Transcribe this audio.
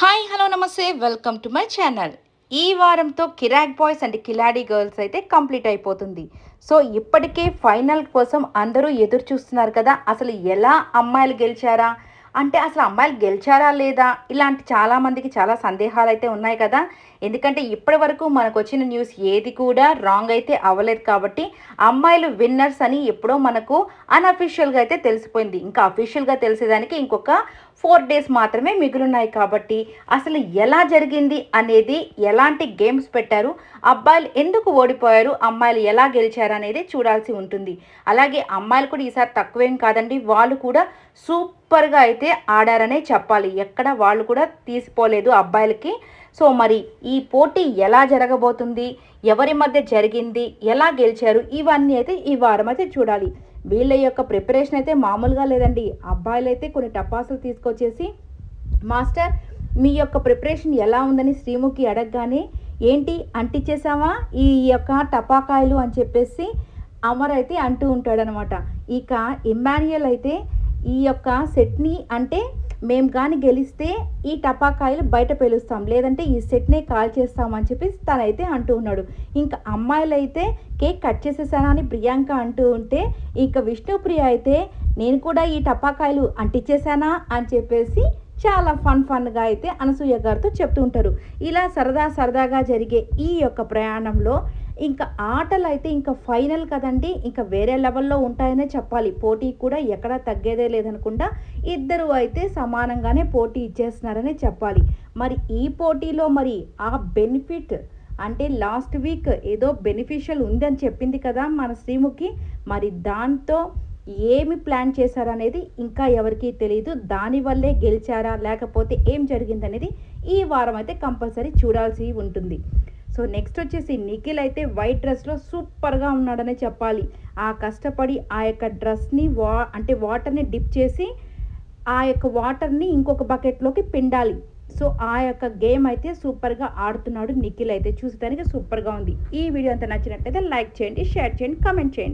Hi hello నమస్తే. Welcome to my channel ఈ వారంతో కిరాక్ బాయ్స్ అండ్ కిలాడీ గర్ల్స్ అయితే కంప్లీట్ అయిపోతుంది. సో ఇప్పటికే ఫైనల్ కోసం అందరూ ఎదురు చూస్తున్నారు కదా. అసలు ఎలా అమ్మాయిలు గెలిచారా? అంటే అసలు అమ్మాయిలు గెలిచారా లేదా? ఇలాంటి చాలామందికి చాలా సందేహాలు అయితే ఉన్నాయి కదా. ఎందుకంటే ఇప్పటి వరకు మనకు వచ్చిన న్యూస్ ఏది కూడా రాంగ్ అయితే అవ్వలేదు కాబట్టి అమ్మాయిలు విన్నర్స్ అని ఎప్పుడో మనకు అన్అఫీషియల్గా అయితే తెలిసిపోయింది. ఇంకా అఫీషియల్గా తెలిసేదానికి ఇంకొక ఫోర్ డేస్ మాత్రమే మిగులున్నాయి కాబట్టి అసలు ఎలా జరిగింది అనేది ఎలాంటి గేమ్స్ పెట్టారు? అబ్బాయిలు ఎందుకు ఓడిపోయారు? అమ్మాయిలు ఎలా గెలిచారు అనేది చూడాల్సి ఉంటుంది. అలాగే అమ్మాయిలు కూడా ఈసారి తక్కువేం కాదండి. వాళ్ళు కూడా సూపర్గా అయితే ఆడారనే చెప్పాలి. ఎక్కడ వాళ్ళు కూడా తీసిపోలేదు అబ్బాయిలకి. సో మరి ఈ పోటీ ఎలా జరగబోతుంది? ఎవరి మధ్య జరిగింది? ఎలా గెలిచారు? ఇవన్నీ అయితే ఈ వారం అయితే చూడాలి. వీళ్ళ యొక్క ప్రిపరేషన్ అయితే మామూలుగా లేదండి. అబ్బాయిలు అయితే కొన్ని టపాసులు తీసుకొచ్చేసి మాస్టర్ మీ యొక్క ప్రిపరేషన్ ఎలా ఉందని శ్రీముఖి అడగగానే ఏంటి? అంటించేసావా ఈ యొక్క టపాకాయలు? అని చెప్పేసి అమర్ అయితే అంటూ ఉంటాడనమాట. ఇక ఇమ్మాన్యుయల్ అయితే ఈ యొక్క సెట్ని అంటే మేము కానీ గెలిస్తే ఈ టపాకాయలు బయట పేలుస్తాం. లేదంటే ఈ సెట్నే కాల్ చేస్తామని చెప్పి తనైతే అంటూ ఉన్నాడు. ఇంకా అమ్మాయిలు అయితే కేక్ కట్ చేసేసానా అని ప్రియాంక అంటూ ఉంటే ఇంకా విష్ణుప్రియ అయితే నేను కూడా ఈ టపాకాయలు అంటించేసానా అని చెప్పేసి చాలా ఫన్ ఫన్గా అయితే అనసూయ గారితో చెప్తూ ఉంటారు. ఇలా సరదా సరదాగా జరిగే ఈ యొక్క ప్రయాణంలో ఇంకా ఆటలు అయితే ఇంకా ఫైనల్ కదండి. ఇంకా వేరే లెవెల్లో ఉంటాయనే చెప్పాలి. పోటీ కూడా ఎక్కడ తగ్గేదే లేదనకుండా ఇద్దరు అయితే సమానంగానే పోటీ ఇచ్చేస్తున్నారనే చెప్పాలి. మరి ఈ పోటీలో మరి ఆ బెనిఫిట్ అంటే లాస్ట్ వీక్ ఏదో బెనిఫిషియల్ ఉందని చెప్పింది కదా మన శ్రీముఖి. మరి దాంతో ఏమి ప్లాన్ చేశారనేది ఇంకా ఎవరికీ తెలియదు దానివల్లే గెలిచారా లేకపోతే ఏం జరిగిందనేది ఈ వారం అయితే కంపల్సరీ చూడాల్సి ఉంటుంది. సో నెక్స్ట్ వచ్చేసి నిఖిల్ అయితే వైట్ డ్రెస్లో సూపర్గా ఉన్నాడనే చెప్పాలి. ఆ కష్టపడి ఆ యొక్క డ్రెస్ని వా అంటే వాటర్ని డిప్ చేసి ఆ యొక్క వాటర్ని ఇంకొక బకెట్లోకి పిండాలి. సో ఆ యొక్క గేమ్ అయితే సూపర్గా ఆడుతున్నాడు నిఖిల్ అయితే. చూసేదానికి సూపర్గా ఉంది. ఈ వీడియో అంతా నచ్చినట్లయితే లైక్ చేయండి షేర్ చేయండి కామెంట్ చేయండి.